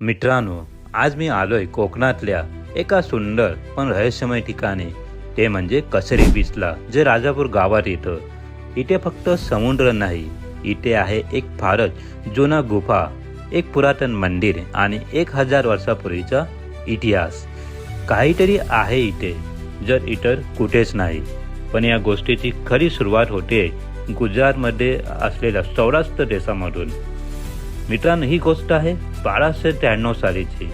मित्रांनो आज मी आलोय कोकणातल्या एका सुंदर पण रहस्यमय ठिकाणी. ते म्हणजे कसरी बीचला जे राजापूर गावात येतं. इथे फक्त समुद्र नाही इथे आहे एक फारच जुना गुफा एक पुरातन मंदिर आणि एक हजार वर्षापूर्वीचा इतिहास. काहीतरी आहे इथे जर इतर कुठेच नाही. पण या गोष्टीची खरी सुरुवात होते गुजरातमध्ये असलेल्या सौराष्ट्र देशामधून. मित्रांनो ही गोष्ट आहे बाराशे त्र्याण्णव सालीची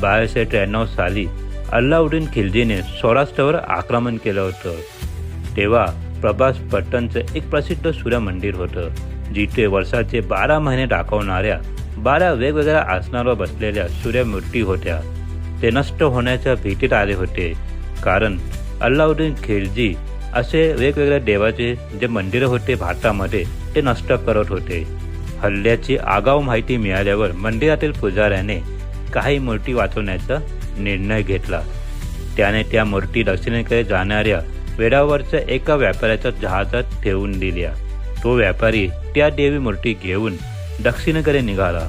बाराशे त्र्याण्णव साली अल्लाउद्दीन खिलजीने सौराष्ट्रावर आक्रमण केलं होतं. तेव्हा प्रभास पट्टणचं एक प्रसिद्ध सूर्य मंदिर होतं जिथे वर्षाचे बारा महिने दाखवणाऱ्या बारा वेगवेगळ्या आसनावर बसलेल्या सूर्यमूर्ती होत्या. ते नष्ट होण्याच्या भीतीत आले होते कारण अल्लाउद्दीन खिलजी असे वेगवेगळ्या देवाचे जे मंदिरं होते भारतामध्ये ते नष्ट करत होते. हल्ल्याची आगाऊ माहिती मिळाल्यावर मंदिरातील पुजाऱ्याने काही मूर्ती वाचवण्याचा निर्णय घेतला. त्याने त्या मूर्ती दक्षिणेकडे जाणाऱ्या वेडावरच्या एका व्यापाऱ्याच्या जहाजात ठेवून दिल्या. तो व्यापारी त्या देवी मूर्ती घेऊन दक्षिणेकडे निघाला.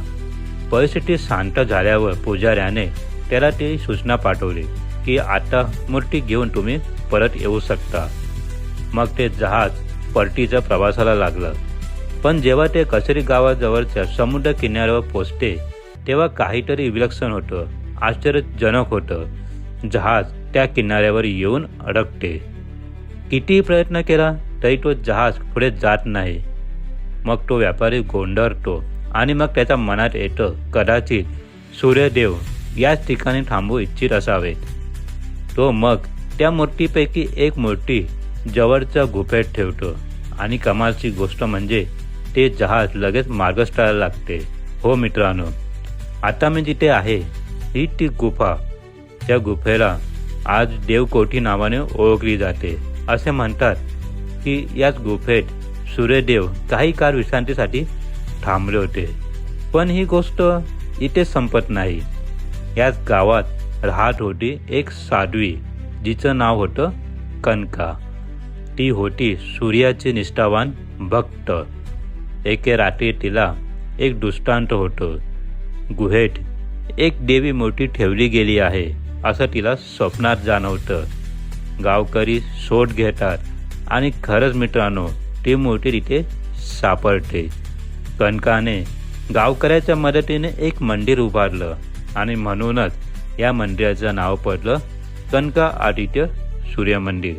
परिस्थिती शांत झाल्यावर पुजाऱ्याने त्याला ती सूचना पाठवली की आता मूर्ती घेऊन तुम्ही परत येऊ शकता. मग ते जहाज परतीच्या प्रवासाला लागलं. पण जेव्हा ते कसरी गावाजवळच्या समुद्र किनाऱ्यावर पोचते तेव्हा काहीतरी विलक्षण होतं आश्चर्यजनक होतं. जहाज त्या किनाऱ्यावर येऊन अडकते. कितीही प्रयत्न केला तरी तो जहाज पुढे जात नाही. मग तो व्यापारी गोंधळतो आणि मग त्याच्या मनात येतं कदाचित सूर्यदेव याच ठिकाणी थांबू इच्छित असावेत. तो मग त्या मूर्तीपैकी एक मूर्ती जवळच्या गुफेत ठेवतो. आणि कमालची गोष्ट म्हणजे ते जहाज लगेच मार्गस्थळाला लागते. हो मित्रांनो आता मी जिथे आहे ही ती गुफा. त्या गुफेला आज देवकोठी नावाने ओळखली जाते. असे म्हणतात की याच गुफेत सूर्यदेव काही काळ विश्रांतीसाठी थांबले होते. पण ही गोष्ट इथे संपत नाही. याच गावात राहत होती एक साध्वी जिचं नाव होतं कनका. ती होती सूर्याचे निष्ठावान भक्त. एके रात्री तिला एक दृष्टांत होतो. गुहेत एक देवी मूर्ती ठेवली गेली आहे असं तिला स्वप्नात जाणवतं. गावकरी शोध घेतात आणि खरंच मित्रांनो ती मूर्ती तिथे सापडते. कणकाने गावकऱ्याच्या मदतीने एक मंदिर उभारलं आणि म्हणूनच या मंदिराचं नाव पडलं कनका आदित्य सूर्यमंदिर.